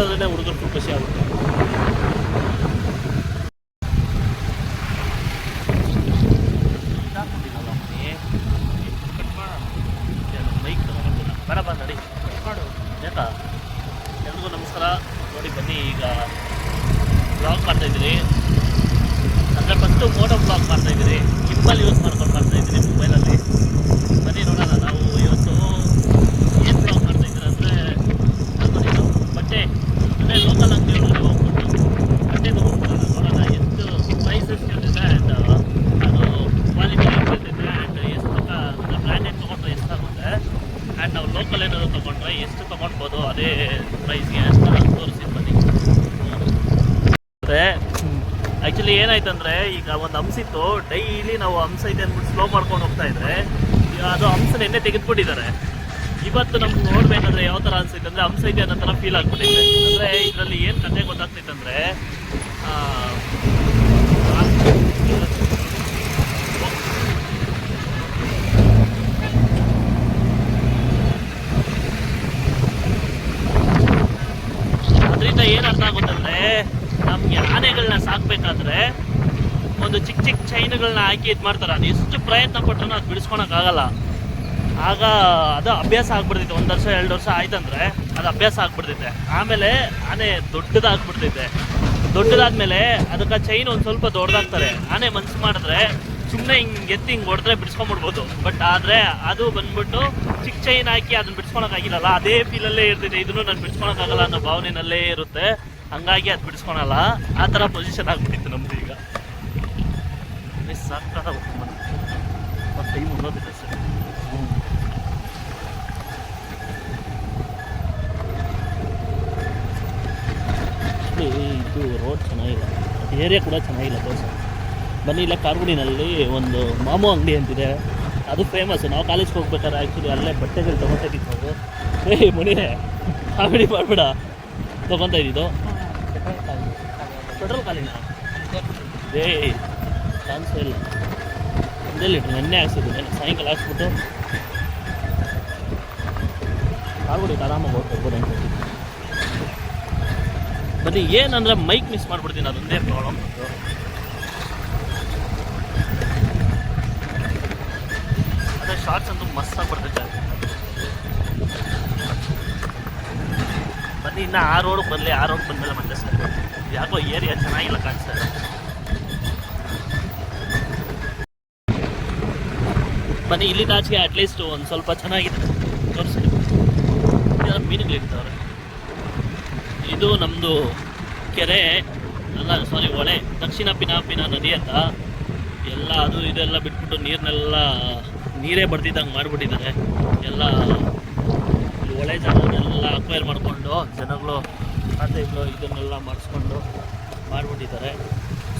ನೋಡೋದ್ರೆ ಹುಡುಗರು ಖುಷಿ ಆಗುತ್ತೆ. ಬರಪ್ಪ ನಡಿ ಮಾಡು ಯಾಕಾ ಎಲ್ರಿಗೂ ನಮಸ್ಕಾರ ನೋಡಿ ಬನ್ನಿ ಈಗ ಬ್ಲಾಗ್ ಮಾಡ್ತಾ ಇದ್ದೀರಿ ಅಂದರೆ ಫಸ್ಟು ಫೋಟೋ ಬ್ಲಾಗ್ ಮಾಡ್ತಾ ಇದ್ದೀರಿ ಗಿಂಬಲ್ ಯೂಸ್ ಮಾಡ್ಕೊಂಡು ಮಾಡ್ತಾ ಇದ್ದೀರಿ ಮೊಬೈಲಲ್ಲಿ ಬನ್ನಿ ನೋಡೋಣ ನಾವು ಇವತ್ತು ಏನು ಬ್ಲಾಗ್ ಮಾಡ್ತಾ ಇದ್ದೀರಿ ಅಂದರೆ ಇದು ಬಟ್ಟೆ ಅಂದರೆ ಲೋಕಲ್ ಅಂಗಡಿಗಳಲ್ಲಿ ಹೋಗ್ಬಿಟ್ಟು ಬಟ್ಟೆ ತೊಗೊಂಡ್ಬರೋಣ ನೋಡೋಣ ಎಷ್ಟು ಪ್ರೈಸಸ್ ಇರ್ತದೆ ಆ್ಯಂಡ್ ಅದು ಕ್ವಾಲಿಟಿ ಇರ್ತೈತೆ ಆ್ಯಂಡ್ ಎಷ್ಟು ಬ್ರ್ಯಾಂಡೆಡ್ ತೊಗೊಂಡ್ರೆ ಎಷ್ಟಾಗುತ್ತೆ ಆ್ಯಂಡ್ ನಾವು ಲೋಕಲ್ ಏನಾದರೂ ತೊಗೊಂಡ್ರೆ ಎಷ್ಟು ತೊಗೊಳ್ಬೋದು? ಅದೇ ಪ್ರೈಸ್ಗೆ ಅಂತ ತೋರಿಸಿದ್ದು ಬನ್ನಿ. ಮತ್ತೆ ಆ್ಯಕ್ಚುಲಿ ಏನಾಯ್ತಂದರೆ ಈಗ ಒಂದು ಹಂಸ ಇತ್ತು. ಡೈಲಿ ನಾವು ಹಂಸ ಇದೆ ಅಂದ್ಬಿಟ್ಟು ಸ್ಲೋ ಮಾಡ್ಕೊಂಡು ಹೋಗ್ತಾ ಇದ್ರೆ, ಅದು ಹಂಸ ಎಣ್ಣೆ ತೆಗೆದುಬಿಟ್ಟಿದ್ದಾರೆ. ಇವತ್ತು ನಮ್ಗೆ ನೋಡ್ಬೇಕಂದ್ರೆ ಯಾವ ಥರ ಅನ್ಸೈತೆ ಅಂದರೆ ಹಂಸ ಇದೆ ಅನ್ನೋ ಥರ ಫೀಲ್ ಆಗ್ಬಿಟ್ಟಿದೆ. ಅಂದರೆ ಇದರಲ್ಲಿ ಏನು ಕತೆ ಗೊತ್ತಾಗ್ತೈತೆ ಅಂದರೆ ಅದರಿಂದ ಏನು ಅರ್ಥ ಆಗುತ್ತಂದ್ರೆ ನಮ್ಗೆ ಆನೆಗಳನ್ನ ಸಾಕ್ಬೇಕಾದ್ರೆ ಒಂದು ಚಿಕ್ಕ ಚಿಕ್ಕ ಚೈನ್ಗಳನ್ನ ಹಾಕಿ ಇದು ಮಾಡ್ತಾರೆ. ಅದು ಎಷ್ಟು ಪ್ರಯತ್ನ ಪಟ್ಟರು ಅದು ಬಿಡಿಸ್ಕೊಳಕ್ಕಾಗಲ್ಲ ಆಗ ಅದು ಅಭ್ಯಾಸ ಆಗ್ಬಿಡ್ತೈತೆ. ಒಂದು ವರ್ಷ, ಎರಡು ವರ್ಷ ಆಯ್ತಂದ್ರೆ ಅದು ಅಭ್ಯಾಸ ಆಗ್ಬಿಡ್ತೈತೆ. ಆಮೇಲೆ ಆನೆ ದೊಡ್ಡದಾಗ್ಬಿಡ್ತೈತೆ. ದೊಡ್ಡದಾದ್ಮೇಲೆ ಅದಕ್ಕೆ ಚೈನ್ ಒಂದು ಸ್ವಲ್ಪ ದೊಡ್ಡದಾಗ್ತಾರೆ. ಆನೆ ಮನ್ಸು ಮಾಡಿದ್ರೆ ಸುಮ್ಮನೆ ಹಿಂಗೆ ಎತ್ತಿ ಹಿಂಗೆ ಹೊಡೆದ್ರೆ ಬಿಡಿಸ್ಕೊಂಬಿಡ್ಬೋದು. ಬಟ್ ಆದರೆ ಅದು ಬಂದ್ಬಿಟ್ಟು ಚಿಕ್ಕ ಚೈನ್ ಹಾಕಿ ಅದನ್ನ ಬಿಡಿಸ್ಕೊಳಕ್ಕಾಗಿಲ್ಲಲ್ಲ ಅದೇ ಫೀಲಲ್ಲೇ ಇರ್ತೈತೆ ಇದನ್ನು ನಾನು ಬಿಡಿಸ್ಕೊಳಕ್ಕಾಗಲ್ಲ ಅನ್ನೋ ಭಾವನೆಯಲ್ಲೇ ಇರುತ್ತೆ. ಹಂಗಾಗಿ ಅದು ಬಿಡಿಸ್ಕೊಳಲ್ಲ. ಆ ಥರ ಪೊಸಿಷನ್ ಆಗಿಬಿಟ್ಟಿತ್ತು ನಮ್ದು ಈಗ. ಸಾಕಾಗ ಟೈಮ್ ಮುನ್ನೋದಿದೆ ಸರ್. ಇದು ರೋಡ್ ಚೆನ್ನಾಗಿಲ್ಲ. ಏರಿಯಾ ಕೂಡ ಚೆನ್ನಾಗಿಲ್ಲ ತೋರ್ಸ ಬನ್ನಿ ಇಲ್ಲ ಒಂದು ಮಾಮು ಅಂಗಡಿ ಅಂತಿದೆ. ಅದು ಫೇಮಸ್ ನಾವು ಕಾಲೇಜ್ಗೆ ಹೋಗ್ಬೇಕಾದ್ರೆ ಆ್ಯಕ್ಚುಲಿ ಅಲ್ಲೇ ಬಟ್ಟೆಗಳು ತೊಗೊತಿದ್ವಿ ನಾವು. ಏಯ್ ಮುನಿ ಕಾಮಿಡಿ ಮಾಡಬೇಡ. ತೊಗೊತಾ ಇದ್ದಿದ್ದು. ಪೆಟ್ರೋಲ್ ಖಾಲಿನ ಏಯ್ ಚಾನ್ಸ್ ಇಲ್ಲ. ಒಂದೇ ಲೀಟ್ರ್ ನೆನ್ನೆ ಹಾಕ್ಸಿದ್ದು ನೆನ್ನೆ ಸಾಯಂಕಾಲ ಹಾಕ್ಸ್ಬಿಟ್ಟು. ಕಾರ್ಗುಡಿ ಆರಾಮಾಗಿ ಹೋಗ್ಬೋದು ಅಂತ ಬನ್ನಿ ಏನಂದ್ರೆ ಮೈಕ್ ಮಿಸ್ ಮಾಡ್ಬಿಡ್ತೀನಿ. ಅದೊಂದೇ ಪ್ರಾಬ್ಲಮ್ ಶಾರ್ಟ್ಸ್ ಅಂತೂ ಮಸ್ತ್ ಆಗ್ಬಿಡ್ತೈತೆ ಬನ್ನಿ ಇನ್ನು ಆ ರೋಡ್ ಬರಲಿ ಆ ರೋಡ್ ಬಂದಮೇಲೆ ಮತ್ತೆ ಸರ್ ಯಾಕೋ ಏರಿಯಾ ಚೆನ್ನಾಗಿಲ್ಲ ಕಾಣಿಸ್ತಾರೆ ಬನ್ನಿ ಇಲ್ಲಿ ತಾಚಿಗೆ ಅಟ್ಲೀಸ್ಟ್ ಒಂದು ಸ್ವಲ್ಪ ಚೆನ್ನಾಗಿದೆ ತೋರಿಸಿ ಮೀನುಗಳಿರ್ತಾವ್ರೆ ಇದು ನಮ್ಮದು ಕೆರೆ ಅಲ್ಲ ಸಾರಿ ಹೊಳೆ ದಕ್ಷಿಣ ಪಿನಾಪಿನ ನದಿ ಅಂತ ಎಲ್ಲ ಅದು ಇದೆಲ್ಲ ಬಿಟ್ಬಿಟ್ಟು ನೀರನ್ನೆಲ್ಲ ನೀರೇ ಬರ್ತಿದ್ದಂಗೆ ಮಾಡಿಬಿಟ್ಟಿದ್ದಾರೆ. ಎಲ್ಲ ಒಳ್ಳೆ ಜನಗಳನ್ನೆಲ್ಲ ಅಕ್ವೈರ್ ಮಾಡಿಕೊಂಡು ಜನಗಳು ಖಾತೆಗಳು ಇದನ್ನೆಲ್ಲ ಮಾಡಿಸ್ಕೊಂಡು ಮಾಡಿಬಿಟ್ಟಿದ್ದಾರೆ.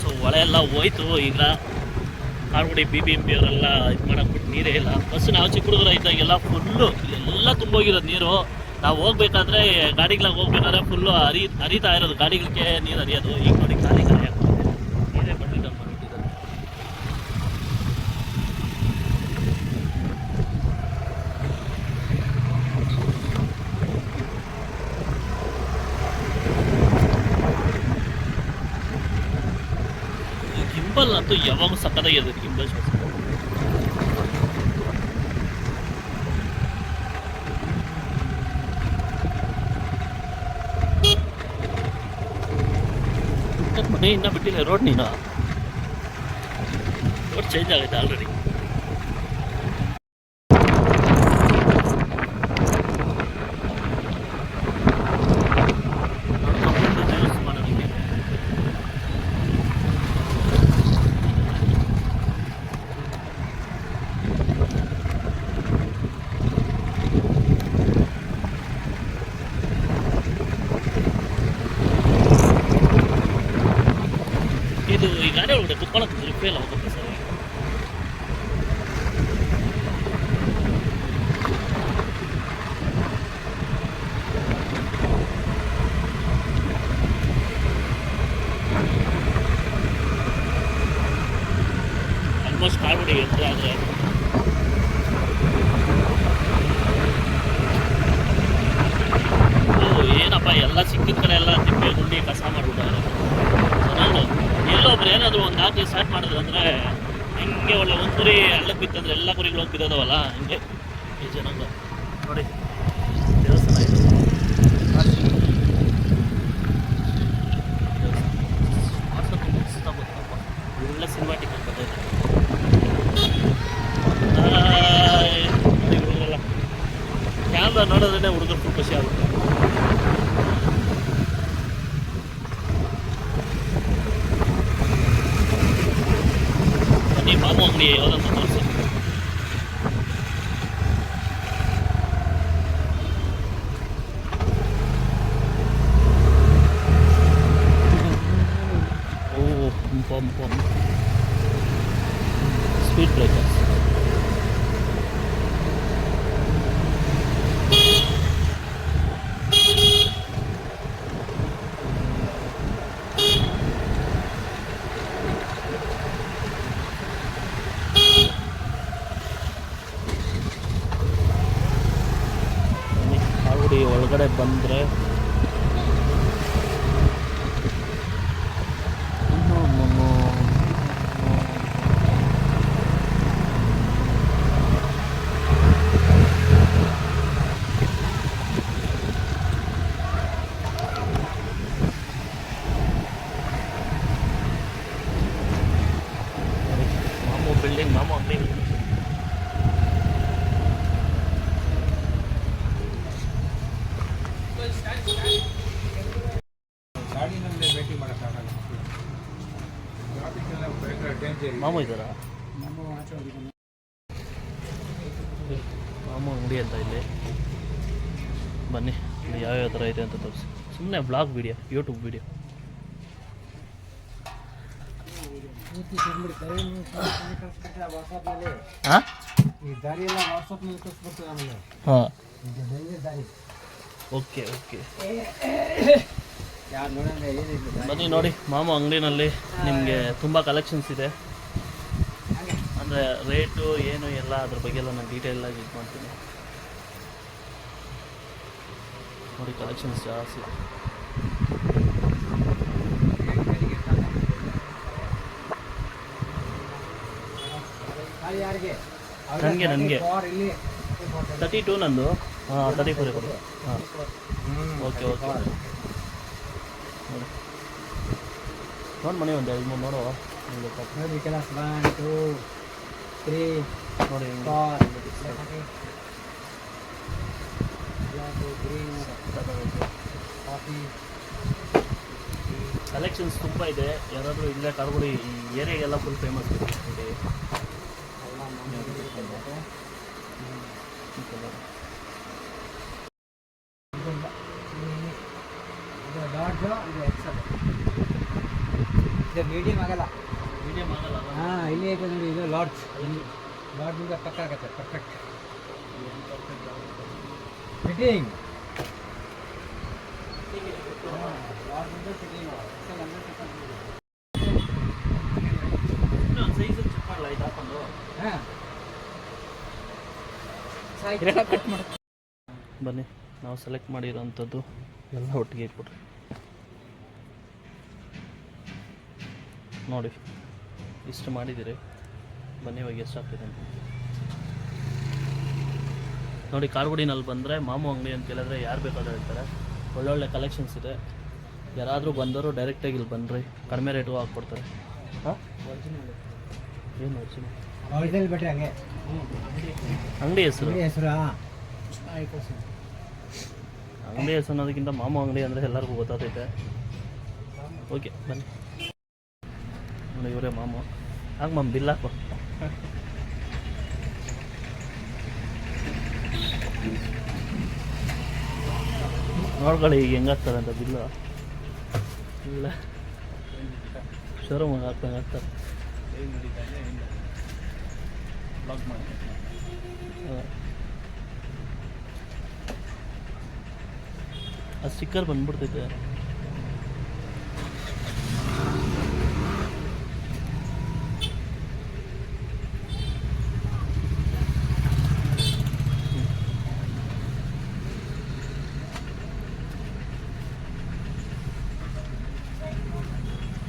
ಸೊ ಹೊಳೆ ಎಲ್ಲ ಹೋಯ್ತು. ಈಗ Kargudi B B M P ಅವರೆಲ್ಲ ಇದು ಮಾಡೋಕ್ಬಿಟ್ಟು ನೀರೇ ಇಲ್ಲ. ಬಸ್ ನಾವು ಚಿಕ್ಕ ಹುಡುಗರು ಇದ್ದಾಗೆಲ್ಲ ಫುಲ್ಲು ಎಲ್ಲ ತುಂಬೋಗಿರೋದು ನೀರು. ನಾವು ಹೋಗ್ಬೇಕಾದ್ರೆ ಗಾಡಿಗಳಾಗ ಹೋಗ್ಬೇಕಾದ್ರೆ ಫುಲ್ಲು ಹರಿ, ಹರಿತಾ ಇರೋದು. ಗಾಡಿಗಳಿಗೆ ನೀರು ಹರಿಯೋದು. ಈಗ ನೋಡಿ ಖಾಲಿ ಖಾಲಿ ಆಗ್ತದೆ ನೀರೇ ಬಂದಿದ್ದಂಗೆ ಮಾಡಿಬಿಟ್ಟಿದ್ದಾರೆ ಈ ಗಿಂಬಲ್ ಅಂತೂ ಯಾವಾಗ ಸಕ್ಕತ್ತಾಗಿದೆ ಗಿಂಬಲ್ ಶೋ ಮನೆ ಇನ್ನ ಬಿಟ್ಟಿಲ್ಲ ರೋಡ್ ನೀನು ರೋಡ್ ಚೇಂಜ್ ಆಗೈತೆ ಆಲ್ರೆಡಿ ಇದು ಈ ಗಾಡಿ ಒಳಗಡೆ ಕುತ್ಕೊಳಕ್ಕೆ ಗ್ರಿಪ್ ಇಲ್ಲ ಹೋಗುತ್ತೆ ಸರ್ ಆಲ್ಮೋಸ್ಟ್ ಕಾರ್ಬಿಡಿ ಎಂಟ್ರಿ ಆದರೆ ಓ ಏನಪ್ಪ ಎಲ್ಲ ಸಿಕ್ಕಿದ್ದು ಮಾಡಿದ್ರು ಅಂದರೆ ಹಿಂಗೆ ಒಳ್ಳೆ ಒಂದು ಕುರಿ ಹಳ್ಳಕ್ಕೆ ಬಿತ್ತಂದ್ರೆ ಎಲ್ಲ ಕುರಿಗಳು ಹೋಗಿ ಬಿದ್ದೋದವಲ್ಲ ಹಿಂಗೆ ಈ ಜನಾಂಗ ನೋಡಿ ದೇವಸ್ಥಾನ ಇದು. ಸಿನಿಮಾಟಿಕ್ ಅಂತ ಕ್ಯಾಮ್ರಾ ನೋಡೋದ್ರೆ ಹುಡುಗರು ಫುಲ್ ಖುಷಿ ಆಗುತ್ತೆ ಬನ್ನಿ ಮಾಮು ಅಂಗಡಿ ಯಾವುದಂತ ತೋರಿಸಿ ಓ ಪಂಪ್ ಪಂಪ್ ಸ್ಪೀಡ್ ಬ್ರೇಕರ್ಸ್ ಅಂಗಡಿ ಒಳಗಡೆ ಬಂದರೆ ಮಾಮು ಇದ್ದಾರಾ ಮಾಮು ಅಂಗಡಿ ಅಂತ ಇಲ್ಲಿ. ಬನ್ನಿ ಇಲ್ಲಿ ಯಾವ್ಯಾವ ಥರ ಇದೆ ಅಂತ ತೋರಿಸಿ. ಸುಮ್ಮನೆ ಬ್ಲಾಗ್ ವಿಡಿಯೋ ಯೂಟ್ಯೂಬ್ ವಿಡಿಯೋ ಹಾಂ. ಹಾಂ ಓಕೆ ಓಕೆ ಬನ್ನಿ ನೋಡಿ ಮಾಮು ಅಂಗಡಿನಲ್ಲಿ ನಿಮಗೆ ತುಂಬ ಕಲೆಕ್ಷನ್ಸ್ ಇದೆ. ರೇಟು ಏನು ಎಲ್ಲ ಅದ್ರ ಬಗ್ಗೆ ಎಲ್ಲ ನಾನು ಡೀಟೇಲ್ ಆಗಿ ಇದು ಮಾಡ್ತೀನಿ ನೋಡಿ ಕಲೆಕ್ಷನ್ಸ್ ಜಾಸ್ತಿ. ನನಗೆ ನನಗೆ. ತರ್ಟಿ ಟೂ ನಂದು. ಹಾಂ ತರ್ಟಿ ಫೋರ್ ಕೊಡಿ ಹಾಂ. ಓಕೆ ಓಕೆ ನೋಡಿ. ನೋಡಿ ಮನೆ ಒಂದು ಎರಡು ಮೂರು ನೋಡುವ. ನಿಮ್ಗೆ ಪಾಪ. ನೋಡಿ ಕೆಲಸ ಒನ್ ಟೂ ತ್ರೀ ನೋಡಿ ಹಿಂಗೆ. ಫೋರ್ ಗ್ರೀನ್ ಕಾಫಿ ಕಲೆಕ್ಷನ್ಸ್ ತುಂಬ ಇದೆ ಯಾರಾದರೂ ಇಲ್ಲೇ ಕರ್ಬಿಡಿ ಈ ಏರಿಯಾಗೆಲ್ಲ ಫುಲ್ ಫೇಮಸ್ ಇದೆ ನೋಡಿ ಎಲ್ಲ ಮಾಮೂಲಿ ಇರ್ತದೆ. ಈ colour. ಇದು ಬ- ಈ- ಇದು ಡಾಡ್ಜು ಇದು ಎಕ್ಸಲ್ ಇದು ಮೀಡಿಯಂ ಆಗಲ್ಲ Medium ಆಗಲ್ಲ ಅಲ್ಲ? ಹಾಂ ಇಲ್ಲಿ ಐತೆ ನೋಡಿ ಇದು ಲಾಡ್ಜ್ ಇಲ್ಲಿ ಲಾಡ್ಜಿಂದ ಪಕ್ಕ ಆಗುತ್ತೆ ಪರ್ಫೆಕ್ಟ್ ಫಿಟ್ಟಿಂಗ್ ಇದು ಹಾಕೊಂಡು? ಬನ್ನಿ ನಾವು ಸೆಲೆಕ್ಟ್ ಮಾಡಿರೋಂಥದ್ದು ಎಲ್ಲ ಒಟ್ಟಿಗೆ ಇಟ್ಬಿಟ್ರಿ ನೋಡಿ. ಇಷ್ಟು ಮಾಡಿದ್ದೀರಿ. ಬನ್ನಿ ಹೋಗಿ ಎಷ್ಟು ಆಗ್ತಿದೆ ಅಂತ. ನೋಡಿ ಕಾರ್ಗುಡಿನಲ್ಲಿ ಬಂದರೆ ಮಾಮು ಅಂಗಡಿ ಅಂತ ಹೇಳಿದ್ರೆ ಯಾರು ಬೇಕಾದ್ರೂ ಹೇಳ್ತಾರೆ. ಒಳ್ಳೊಳ್ಳೆ ಕಲೆಕ್ಷನ್ಸ್ ಇದೆ. ಯಾರಾದರೂ ಬಂದವರು ಡೈರೆಕ್ಟಾಗಿ ಇಲ್ಲಿ ಬನ್ನಿರಿ ಕಡಿಮೆ ರೇಟು ಹಾಕ್ಕೊಡ್ತಾರೆ. ಹಾಂ? ಏನು ಒರಿಜಿನಲ್ ಹಂಗೆ. ಅಂಗಡಿ ಹೆಸರು? ಅಂಗಡಿ ಹೆಸರು ಅಂಗಡಿ ಹೆಸರು ಅನ್ನೋದಕ್ಕಿಂತ ಮಾಮು ಅಂಗಡಿ ಅಂದರೆ ಎಲ್ಲರಿಗೂ ಗೊತ್ತಾಗ್ತೈತೆ. ಓಕೆ ಬನ್ನಿ. ನೋಡಿ ಇವರೇ ಮಾಮು ಹಾಗೆ ಮಾಮ್ ಬಿಲ್ ಹಾಕು ನೋಡ್ಕೊಳ್ಳಿ ಈಗ ಹೆಂಗೆ ಹಾಕ್ತಾರೆ ಅಂತ ಬಿಲ್ಲು ಇಲ್ಲ ಶೋರೂಮಿಗೆ ಹಾಕ್ದಂಗೆ ಹಾಕ್ತಾರೆ ಹಾಂ. ಆ ಸ್ಟಿಕ್ಕರ್ ಬಂದ್ಬಿಡ್ತೈತೆ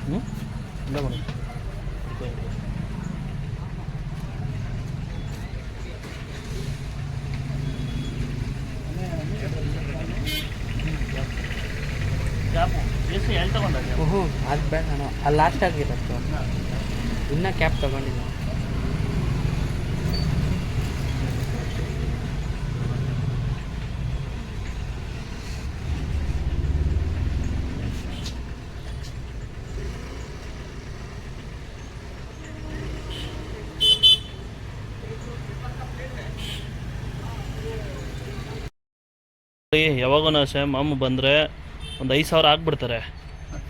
ಹ್ಞೂ ಇಲ್ಲ ಮೇಡಮ್ ಅಲ್ಲಿ ತಗೊಂಡಾಗ ಹ್ಞೂ ಅದು ಬೇಡ ನಾನು. ಅಲ್ಲಿ ಲಾಸ್ಟ್ ಆಗಿರತ್ತು. ಇನ್ನೂ ಕ್ಯಾಬ್ ತೊಗೊಂಡಿಲ್ಲ. ಯಾವಾಗೂ ಅಷ್ಟೇ ಮಾಮು ಬಂದರೆ ಒಂದು ಐದು ಸಾವಿರ ಹಾಕ್ಬಿಡ್ತಾರೆ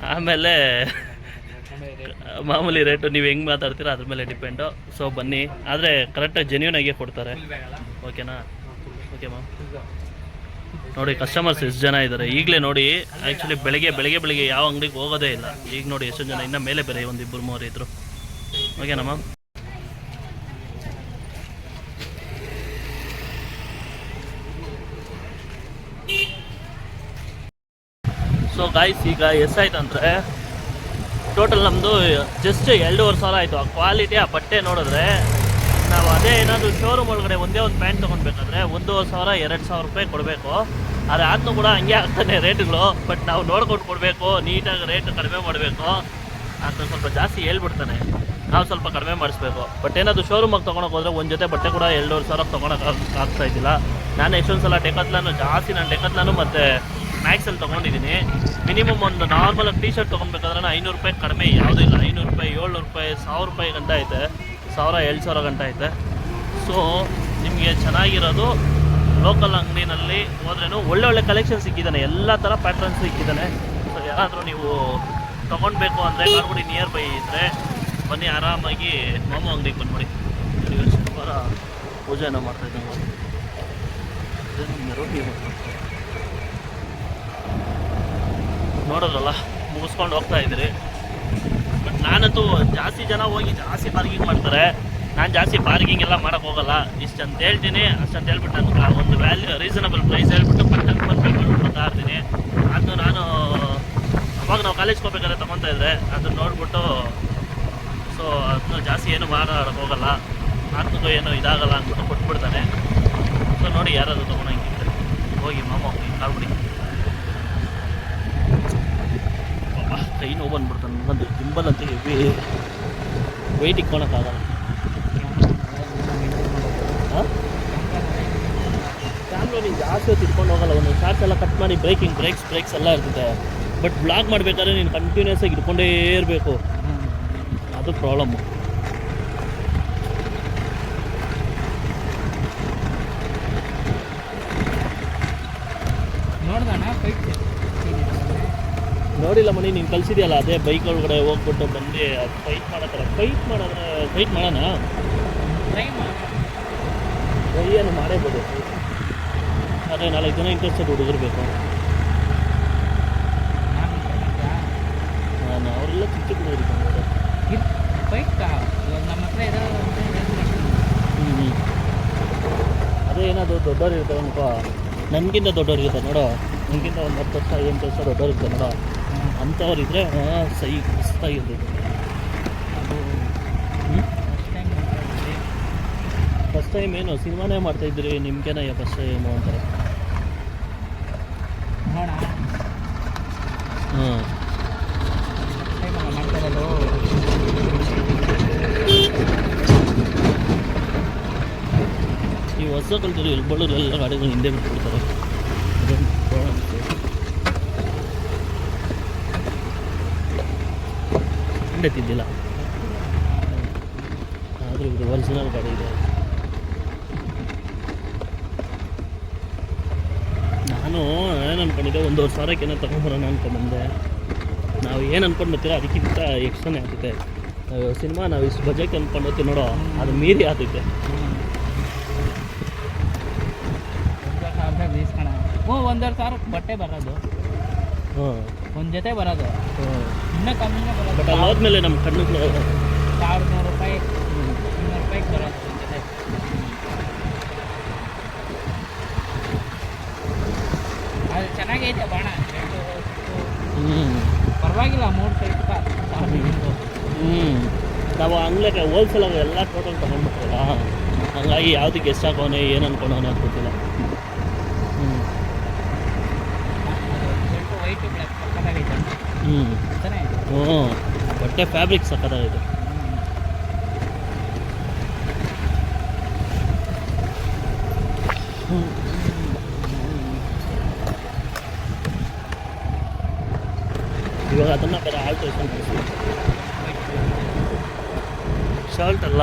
ಆಮೇಲೆ ಮಾಮೂಲಿ ರೇಟು ನೀವು ಹೆಂಗೆ ಮಾತಾಡ್ತೀರ ಅದ್ರ ಮೇಲೆ ಡಿಪೆಂಡು. ಸೊ ಬನ್ನಿ. ಆದರೆ ಕರೆಕ್ಟಾಗಿ ಜೆನ್ಯೂನ್ ಆಗಿ ಕೊಡ್ತಾರೆ. ಓಕೆನಾ ಓಕೆ ಮ್ಯಾಮ್ ನೋಡಿ ಕಸ್ಟಮರ್ಸ್ ಎಷ್ಟು ಜನ ಇದ್ದಾರೆ ಈಗಲೇ ನೋಡಿ ಆ್ಯಕ್ಚುಲಿ ಬೆಳಗ್ಗೆ ಬೆಳಗ್ಗೆ ಬೆಳಗ್ಗೆ ಯಾವ ಅಂಗಡಿಗೆ ಹೋಗೋದೇ ಇಲ್ಲ. ಈಗ ನೋಡಿ ಎಷ್ಟು ಜನ ಇನ್ನೂ ಮೇಲೆ ಬೇರೆ ಒಂದು ಇಬ್ಬರು ಮೂವರು ಇದ್ದರು ಓಕೆನಾ ಮ್ಯಾಮ್ ಸೊ ಗಾಯ್ಸ್ ಈಗ ಎಷ್ಟಾಯ್ತಂದ್ರೆ ಟೋಟಲ್ ನಮ್ಮದು ಜಸ್ಟ್ ಎರಡೂವರೆ ಸಾವಿರ ಆಯಿತು. ಆ ಕ್ವಾಲಿಟಿ ಆ ಬಟ್ಟೆ ನೋಡಿದ್ರೆ ನಾವು ಅದೇ ಏನಾದರೂ ಶೋರೂಮ್ ಒಳಗಡೆ ಒಂದೇ ಒಂದು ಪ್ಯಾಂಟ್ ತೊಗೊಳ್ಬೇಕಾದ್ರೆ ಒಂದೂವರೆ ಸಾವಿರ, ಎರಡು ಸಾವಿರ ರೂಪಾಯಿ ಕೊಡಬೇಕು. ಆದರೆ ಅದನ್ನು ಕೂಡ ಹಂಗೆ ಆಗ್ತಾನೆ ರೇಟ್ಗಳು ಬಟ್ ನಾವು ನೋಡ್ಕೊಂಡು ಕೊಡಬೇಕು, ನೀಟಾಗಿ ರೇಟ್ ಕಡಿಮೆ ಮಾಡಬೇಕು. ಅಂತ ಸ್ವಲ್ಪ ಜಾಸ್ತಿ ಹೇಳ್ಬಿಡ್ತಾನೆ. ನಾವು ಸ್ವಲ್ಪ ಕಡಿಮೆ ಮಾಡಿಸ್ಬೇಕು. ಬಟ್ ಏನಾದರೂ ಶೋರೂಮಾಗಿ ತೊಗೊಳಕ್ಕೆ ಹೋದ್ರೆ ಒಂದು ಜೊತೆ ಬಟ್ಟೆ ಕೂಡ ಎರಡೂವರೆ ಸಾವಿರ ತೊಗೊಳಕ್ಕೆ ಆಗ್ತಾ ಇದ್ದಿಲ್ಲ. ನಾನು ಎಷ್ಟೊಂದು ಸಲ ಟೆಕತ್ಲಾನು ಜಾಸ್ತಿ ನಾನು ಟೆಕತ್ಲಾನು ಮತ್ತು ಮ್ಯಾಕ್ಸಲ್ಲಿ ತೊಗೊಂಡಿದ್ದೀನಿ. ಮಿನಿಮಮ್ ಒಂದು ನಾರ್ಮಲ್ ಟೀ ಶರ್ಟ್ ತೊಗೊಬೇಕಾದ್ರೆ ಐನೂರು ರೂಪಾಯಿ ಕಡಿಮೆ, ಯಾವುದೂ ಇಲ್ಲ. ಐನೂರು ರೂಪಾಯಿ, ಏಳ್ನೂರು ರೂಪಾಯಿ, ಸಾವಿರ ರೂಪಾಯಿ ಗಂಟ ಐತೆ. ಸಾವಿರ ಎರಡು ಸಾವಿರ ಗಂಟ ಐತೆ. ಸೊ ನಿಮಗೆ ಚೆನ್ನಾಗಿರೋದು ಲೋಕಲ್ ಅಂಗಡಿನಲ್ಲಿ ಹೋದ್ರೇನು ಒಳ್ಳೆ ಒಳ್ಳೆ ಕಲೆಕ್ಷನ್ ಸಿಕ್ಕಿದ್ದಾನೆ. ಎಲ್ಲ ಥರ ಪ್ಯಾಟ್ರನ್ಸ್ ಸಿಕ್ಕಿದ್ದಾನೆ. ಸೊ ಯಾರಾದರೂ ನೀವು ತೊಗೊಳ್ಬೇಕು ಅಂದರೆ ಕಾರ್ಗುಡಿ ನಿಯರ್ ಬೈ ಇದ್ದರೆ ಬನ್ನಿ, ಆರಾಮಾಗಿ ಮಾಮು ಅಂಗಡಿಗೆ ಬಂದ್ಬಿಡಿ. ಶುಕ್ರವಾರ ಪೂಜೆನ ಮಾಡ್ತಾ ಇದ್ದಂಗೆ ರೋಟಿ ನೋಡೋದ್ರಲ್ಲ ಮುಗಿಸ್ಕೊಂಡು ಹೋಗ್ತಾ ಇದ್ರಿ ಬಟ್ ನಾನಂತೂ ಜಾಸ್ತಿ ಜನ ಹೋಗಿ ಜಾಸ್ತಿ ಪಾರ್ಕಿಂಗ್ ಮಾಡ್ತಾರೆ. ನಾನು ಜಾಸ್ತಿ ಪಾರ್ಕಿಂಗ್ ಎಲ್ಲ ಮಾಡಕ್ಕೆ ಹೋಗಲ್ಲ. ಇಷ್ಟು ಅಂತ ಹೇಳ್ತೀನಿ. ಅಷ್ಟಂತ ಹೇಳ್ಬಿಟ್ಟು ನಾನು ಒಂದು ವ್ಯಾಲ್ಯೂ ರೀಸನಬಲ್ ಪ್ರೈಸ್ ಹೇಳ್ಬಿಟ್ಟು ಪಟ್ಟಕ್ಕೆ ಬಂದು ಬರ್ತಾ ಇರ್ತೀನಿ. ಅದು ನಾನು ಅವಾಗ ನಾವು ಕಾಲೇಜ್ಗೆ ಹೋಗ್ಬೇಕಾದ್ರೆ ತೊಗೊತಾ ಇದ್ರೆ ಅದನ್ನ ನೋಡ್ಬಿಟ್ಟು ಸೊ ಅದನ್ನ ಜಾಸ್ತಿ ಏನು ಮಾಡೋಕ್ಕೆ ಹೋಗಲ್ಲ. ಅದಕ್ಕೂ ಏನು ಇದಾಗಲ್ಲ ಅಂದ್ಬಿಟ್ಟು ಕೊಟ್ಬಿಡ್ತಾನೆ. ಸೊ ನೋಡಿ ಯಾರಾದರೂ ತೊಗೊಳಂಗಿದ್ರೆ ಹೋಗಿ ಮಾಮ ಹೋಗಿ ಕಾಲ್ಬಿಡಿ ಕೈ ನೋವು ಬಂದ್ಬಿಡ್ತಾನೆ ನನಗಂತೂ ಜಿಂಬಲ್ ಅಂತ ಹೆವಿ ವೆಯ್ಟ್ ಇಕ್ಕೊಳಕ್ಕಾಗಲ್ಲ ಫ್ಯಾಮಿಲಿ ಜಾಸ್ತಿ ಹೊತ್ತು ಇಟ್ಕೊಂಡು ಹೋಗಲ್ಲ. ಒಂದು ಶಾರ್ಟ್ಸ್ ಎಲ್ಲ ಕಟ್ ಮಾಡಿ ಬ್ರೇಕಿಂಗ್ ಬ್ರೇಕ್ಸ್ ಬ್ರೇಕ್ಸ್ ಎಲ್ಲ ಇರ್ತದೆ ಬಟ್ ಬ್ಲಾಗ್ ಮಾಡಬೇಕಾದ್ರೆ ನೀನು ಕಂಟಿನ್ಯೂಸ್ ಆಗಿ ಇಟ್ಕೊಂಡೇ ಇರಬೇಕು. ಅದು ಪ್ರಾಬ್ಲಮ್ಮು ನೋಡಿಲ್ಲ ಮನೆ ನೀನು ಕಲಿಸಿದೆಯಲ್ಲ ಅದೇ ಬೈಕ್ ಒಳಗಡೆ ಹೋಗ್ಬಿಟ್ಟು ಬಂದು ಅದು ಫೈಟ್ ಮಾಡತ್ತಾರ ಫೈಟ್ ಮಾಡಿದ್ರೆ ಫೈಟ್ ಮಾಡೋಣ ಟ್ರೈ ಏನು ಮಾಡೇಬೋದು. ಅದೇ ನಾಲ್ಕು ಜನ ಇಂಟ್ರೆಸ್ಟೆಡ್ ಹುಡುಗರು ಬೇಕು. ನಾನು ಅವರೆಲ್ಲ ಚಿಕ್ಕ ಚಿಕ್ಕ ಹುಡುಗರು ನಮ್ಮ ಹತ್ರ ಅಂತ ಹ್ಞೂ ಅದೇ ಏನಾದರೂ ದೊಡ್ಡವ್ರು ಇರ್ತಾರೆ ಅನ್ಕೋ ನನಗಿಂತ ದೊಡ್ಡವ್ರು ಇರ್ತಾರೆ ನೋಡೋ. ನನಗಿಂತ ಒಂದು ಹತ್ತು ವರ್ಷ ಎಂಟು ವರ್ಷ ದೊಡ್ಡವ್ರು ಇರ್ತಾರೆ ನೋಡೋ. ಅಂಥವ್ರು ಇದ್ದರೆ ಸೈ ಮಸ್ತಾಗಿರ್ತೈತೆ ಅದು ಫಸ್ಟ್ ಟೈಮ್ ಏನು ಸಿನಿಮಾನೇ ಮಾಡ್ತಾಯಿದ್ರಿ ನಿಮ್ಗೇನ ಫಸ್ಟ್ ಟೈಮು ಅಂತಾರೆ? ಹಾಂ ಈ ಹೊಸ ಕಲ್ತರು ಇಲ್ಲಿ ಬಳ್ಳೂರು ಎಲ್ಲ ಗಾಡಿಗಳು ಹಿಂದೆ ಬಿಟ್ಬಿಡ್ತಾರೆ ಅದೊಂದು problem ಇದೆ. ಹಿಂದೆ ತಿದ್ದಿಲ್ಲ ಆದರೂ ಇದು ಒರಿಜಿನಲ್ ಗಾಡಿ ಇದೆ. ನಾನು ಏನು ಅನ್ಕೊಂಡಿದ್ದೆ? ಒಂದೂವರೆ ಸಾವಿರಕ್ಕೆ ಏನೋ ತೊಗೊಂಬರೋಣ ಅನ್ಕೊಂಡ್ಬಂದೆ ನಾವು ಏನು ಅನ್ಕೊಂಡು ಬರ್ತೀರ ಅದಕ್ಕಿಂತ ಎಕ್ಸ್ಟ್ರಾನೇ ಆಗ್ತೈತೆ. ಸಿನಿಮಾ ನಾವು ಇಷ್ಟು ಬಜೆಟ್ ಅಂದ್ಕೊಂಡು ಹೋಗ್ತೀವಿ ನೋಡೋ. ಅದು ಮೀರಿ ಆಗ್ತೈತೆ. ಹ್ಞೂ ಒಂದೂವರೆ ಸಾವಿರಕ್ಕೆ ಬಟ್ಟೆ ಬರೋದು. ಹಾಂ. ಒಂದು ಜೊತೆ ಬರೋದು. ಇನ್ನೂ ಕಮ್ಮಿನೇ ಬಟ್ ಬರೋದು. ಹೋದ್ಮೇಲೆ ನಮ್ಮ ಕಣ್ಣು ಸಾವಿರದ ನೂರು ರೂಪಾಯಿ ಇನ್ನೂರು ರೂಪಾಯಿಗೆ ಬರೋದು ಒಂದು ಜೊತೆ. ಅದು ಚೆನ್ನಾಗೈತೆ ಬಾಣ. ಹ್ಞೂ ಪರವಾಗಿಲ್ಲ ಮೂರು ಸೈಟ್ ಹ್ಞೂ ನಾವು ಅಂಗ್ಲೆಗೆ ಹೋಲ್ಸೇಲಾಗ ಎಲ್ಲ ಟೋಟಲ್ ತೊಗೊಂಡ್ಬಿಟ್ರಲ್ಲ ಹಂಗಾಗಿ ಯಾವುದಕ್ಕೆ ಎಷ್ಟು ಹಾಕೋನೆ ಏನು ಅನ್ಕೊಂಡವನೆ ಅಂತ ಗೊತ್ತಿಲ್ಲ. ಹ್ಞೂ ವೈಟು ಬ್ಲ್ಯಾಕ್ ಹ್ಞೂ ತಾನೇ ಹ್ಞೂ ಬಟ್ಟೆ ಫ್ಯಾಬ್ರಿಕ್ ಸಕ್ಕತ್ತಾಗಿದೆ ಇವಾಗ ಅದನ್ನು ಬೇರೆ ಆಲ್ಟ್ರೇಷನ್ ಶರ್ಟ್ ಅಲ್ಲ.